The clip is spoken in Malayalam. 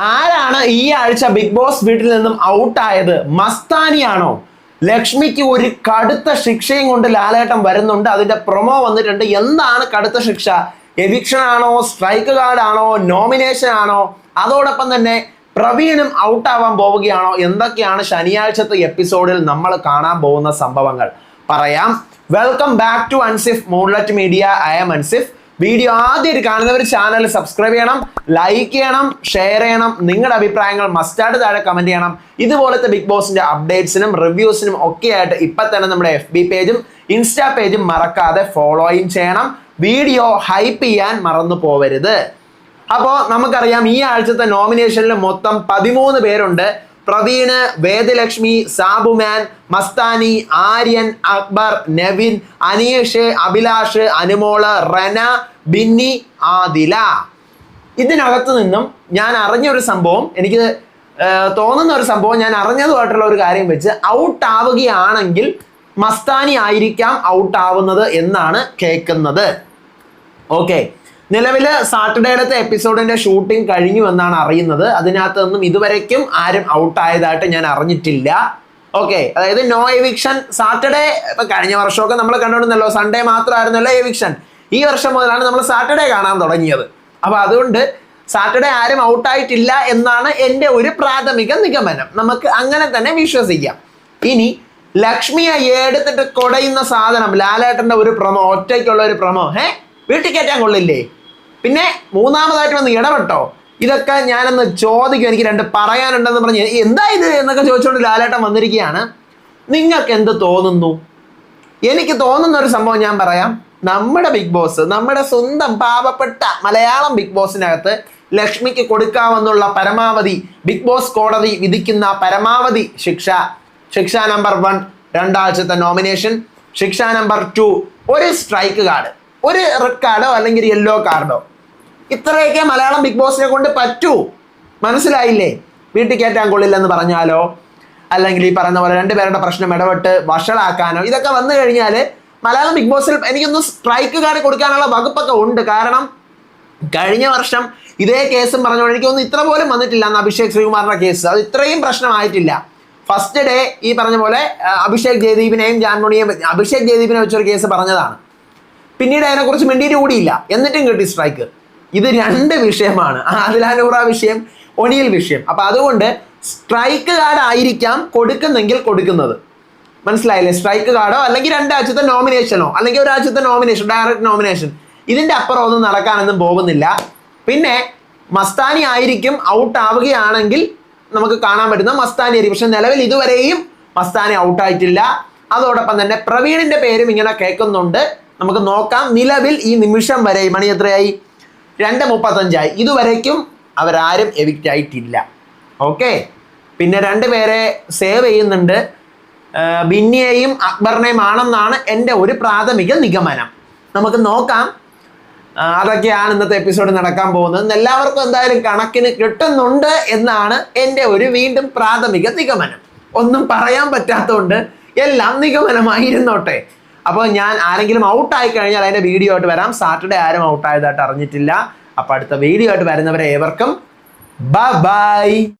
ആരാണ് ഈ ആഴ്ച ബിഗ് ബോസ് വീട്ടിൽ നിന്നും ഔട്ടായത് മസ്താനിയാണോ? ലക്ഷ്മിക്ക് ഒരു കടുത്ത ശിക്ഷയും കൊണ്ട് ലാലേട്ടം വരുന്നുണ്ട്. അതിന്റെ പ്രൊമോ വന്നിട്ടുണ്ട്. എന്താണ് കടുത്ത ശിക്ഷ? എവിക്ഷൻ ആണോ? സ്ട്രൈക്ക് കാർഡ് ആണോ? നോമിനേഷൻ ആണോ? അതോടൊപ്പം തന്നെ പ്രവീണും ഔട്ടാവാൻ പോവുകയാണോ? എന്തൊക്കെയാണ് ശനിയാഴ്ചത്തെ എപ്പിസോഡിൽ നമ്മൾ കാണാൻ പോകുന്ന സംഭവങ്ങൾ? പറയാം. Welcome back to Ansif moonlet media I M Ansif video ആദ്യമായിട്ട് കാണുന്നവർ ചാനൽ സബ്സ്ക്രൈബ് ചെയ്യണം ലൈക്ക് ചെയ്യണം ഷെയർ ചെയ്യണം. നിങ്ങളുടെ അഭിപ്രായങ്ങൾ മസ്റ്റാർഡ് താഴെ കമന്റ് ചെയ്യണം. ഇതുപോലത്തെ ബിഗ് ബോസിന്റെ അപ്ഡേറ്റ്സിനും റിവ്യൂസിനും ഒക്കെ ആയിട്ട് ഇപ്പൊ തന്നെ നമ്മുടെ എഫ് ബി പേജും ഇൻസ്റ്റാ പേജും മറക്കാതെ ഫോളോയും ചെയ്യണം. വീഡിയോ ഹൈപ്പ് ചെയ്യാൻ മറന്നു പോവരുത്. അപ്പോൾ നമുക്കറിയാം ഈ ആഴ്ചത്തെ നോമിനേഷനിൽ മൊത്തം പതിമൂന്ന് പേരുണ്ട്. പ്രവീണ് വേദലക്ഷ്മി സാബുമാൻ മസ്താനി ആര്യൻ അക്ബർ നവീൻ അനീഷ് അഭിലാഷ് അനുമോൾ റന ബിന്നി ആദില. ഇതിനകത്ത് നിന്നും ഞാൻ അറിഞ്ഞ ഒരു സംഭവം എനിക്ക് തോന്നുന്ന ഒരു സംഭവം ഞാൻ അറിഞ്ഞതുമായിട്ടുള്ള ഒരു കാര്യം വെച്ച് ഔട്ട് ആവുകയാണെങ്കിൽ മസ്താനി ആയിരിക്കാം ഔട്ട് ആവുന്നത് എന്നാണ് കേൾക്കുന്നത്. ഓക്കെ. നിലവിൽ സാറ്റർഡേയിലത്തെ എപ്പിസോഡിന്റെ ഷൂട്ടിംഗ് കഴിഞ്ഞു എന്നാണ് അറിയുന്നത്. അതിനകത്ത് നിന്നും ഇതുവരയ്ക്കും ആരും ഔട്ട് ആയതായിട്ട് ഞാൻ അറിഞ്ഞിട്ടില്ല. ഓക്കെ. അതായത് നോ എവിക്ഷൻ സാറ്റർഡേ കഴിഞ്ഞ വർഷമൊക്കെ നമ്മൾ കണ്ടുകൊണ്ടിരുന്നല്ലോ സൺഡേ മാത്രമായിരുന്നല്ലോ എവിക്ഷൻ ഈ വർഷം മുതലാണ് നമ്മൾ സാറ്റർഡേ കാണാൻ തുടങ്ങിയത്. അപ്പൊ അതുകൊണ്ട് സാറ്റർഡേ ആരും ഔട്ടായിട്ടില്ല എന്നാണ് എന്റെ ഒരു പ്രാഥമിക നിഗമനം. നമുക്ക് അങ്ങനെ തന്നെ വിശ്വസിക്കാം. ഇനി ലക്ഷ്മിയെ എടുത്തിട്ട് കൊടയുന്ന സാധനം ലാലേട്ടന്റെ ഒരു പ്രമോ ഒറ്റയ്ക്കുള്ള ഒരു പ്രമോ ഏ വീട്ടിൽ കയറ്റാൻ കൊള്ളില്ലേ? പിന്നെ മൂന്നാമതായിട്ട് വന്ന് ഇടപെട്ടോ. ഇതൊക്കെ ഞാനൊന്ന് ചോദിക്കും എനിക്ക് രണ്ട് പറയാനുണ്ടെന്ന് പറഞ്ഞ് എന്താ ഇത് എന്നൊക്കെ ചോദിച്ചുകൊണ്ട് ലാലേട്ടൻ വന്നിരിക്കുകയാണ്. നിങ്ങൾക്ക് എന്ത് തോന്നുന്നു? എനിക്ക് തോന്നുന്ന ഒരു സംഭവം ഞാൻ പറയാം. നമ്മുടെ ബിഗ് ബോസ് നമ്മുടെ സ്വന്തം പാവപ്പെട്ട മലയാളം ബിഗ് ബോസിനകത്ത് ലക്ഷ്മിക്ക് കൊടുക്കാമെന്നുള്ള പരമാവധി ബിഗ് ബോസ് കോടതി വിധിക്കുന്ന പരമാവധി ശിക്ഷ. ശിക്ഷ നമ്പർ വൺ രണ്ടാഴ്ചത്തെ നോമിനേഷൻ ശിക്ഷ നമ്പർ ടു ഒരു സ്ട്രൈക്ക് കാർഡ് ഒരു റെഡ് കാർഡോ അല്ലെങ്കിൽ യെല്ലോ കാർഡോ ഇത്രയൊക്കെ മലയാളം ബിഗ് ബോസിനെ കൊണ്ട് പറ്റൂ. മനസ്സിലായില്ലേ? വീട്ടിൽ കയറ്റാൻ കൊള്ളില്ലെന്ന് പറഞ്ഞാലോ? അല്ലെങ്കിൽ ഈ പറയുന്ന പോലെ രണ്ടുപേരുടെ പ്രശ്നം ഇടപെട്ട് വഷളാക്കാനോ? ഇതൊക്കെ വന്നു കഴിഞ്ഞാൽ മലയാളം ബിഗ് ബോസിൽ എനിക്കൊന്ന് കാർഡ് കൊടുക്കാനുള്ള വകുപ്പൊക്കെ ഉണ്ട്. കാരണം കഴിഞ്ഞ വർഷം ഇതേ കേസും പറഞ്ഞുകൊണ്ട് എനിക്കൊന്നും ഇത്ര പോലും വന്നിട്ടില്ല അന്ന് അഭിഷേക് ശ്രീകുമാറിന്റെ കേസ്. അത് ഇത്രയും പ്രശ്നമായിട്ടില്ല. ഫസ്റ്റ് ഡേ ഈ പറഞ്ഞ പോലെ അഭിഷേക് ജയദീപിനെയും ജാൻമണിയെയും അഭിഷേക് ജയദീപിനെ വെച്ചൊരു കേസ് പറഞ്ഞതാണ്. പിന്നീട് അതിനെക്കുറിച്ച് മിണ്ടിയിട്ട് കൂടിയില്ല. എന്നിട്ടും കിട്ടി സ്ട്രൈക്ക് ഇത് രണ്ട് വിഷയമാണ്. ആദിലാനൂറ വിഷയം ഒണിയൽ വിഷയം. അപ്പൊ അതുകൊണ്ട് സ്ട്രൈക്ക് കാർഡ് ആയിരിക്കാം കൊടുക്കുന്നെങ്കിൽ കൊടുക്കുന്നത്. മനസ്സിലായില്ലേ? സ്ട്രൈക്ക് കാർഡോ അല്ലെങ്കിൽ രണ്ടാഴ്ചത്തെ നോമിനേഷനോ അല്ലെങ്കിൽ ഒരാഴ്ചത്തെ നോമിനേഷൻ ഡയറക്റ്റ് നോമിനേഷൻ ഇതിന്റെ അപ്പുറം ഒന്നും നടക്കാനൊന്നും പോകുന്നില്ല. പിന്നെ മസ്താനി ആയിരിക്കും ഔട്ട് ആവുകയാണെങ്കിൽ നമുക്ക് കാണാൻ പറ്റുന്ന മസ്താനി ആയിരിക്കും. പക്ഷെ നിലവിൽ ഇതുവരെയും മസ്താനി ഔട്ടായിട്ടില്ല അതോടൊപ്പം തന്നെ പ്രവീണിന്റെ പേരും ഇങ്ങനെ കേൾക്കുന്നുണ്ട്. നമുക്ക് നോക്കാം. നിലവിൽ ഈ നിമിഷം വരെ മണി എത്രയായി? രണ്ട് മുപ്പത്തഞ്ചായി. ഇതുവരേക്കും അവരാരും എവിക്റ്റ് ആയിട്ടില്ല. ഓക്കെ പിന്നെ രണ്ടുപേരെ സേവ് ചെയ്യുന്നുണ്ട്. ബിന്നിയെയും അക്ബറിനെയും ആണെന്നാണ് എന്റെ ഒരു പ്രാഥമിക നിഗമനം. നമുക്ക് നോക്കാം. അതൊക്കെയാണ് ഇന്നത്തെ എപ്പിസോഡ് നടക്കാൻ പോകുന്നത്. എല്ലാവർക്കും എന്തായാലും കണക്കിന് കിട്ടുന്നുണ്ട് എന്നാണ് എന്റെ ഒരു വീണ്ടും പ്രാഥമിക നിഗമനം. ഒന്നും പറയാൻ പറ്റാത്തതുകൊണ്ട് എല്ലാം നിഗമനമായിരുന്നോട്ടെ. അപ്പോൾ ഞാൻ ആരെങ്കിലും ഔട്ടായി കഴിഞ്ഞാൽ അതിന്റെ വീഡിയോ ആയിട്ട് വരാം. സാറ്റർഡേ ആരും ഔട്ടായതായിട്ട് അറിഞ്ഞിട്ടില്ല. അപ്പോൾ അടുത്ത വീഡിയോ ആയിട്ട് വരുന്നവരെ ഏവർക്കും ബൈ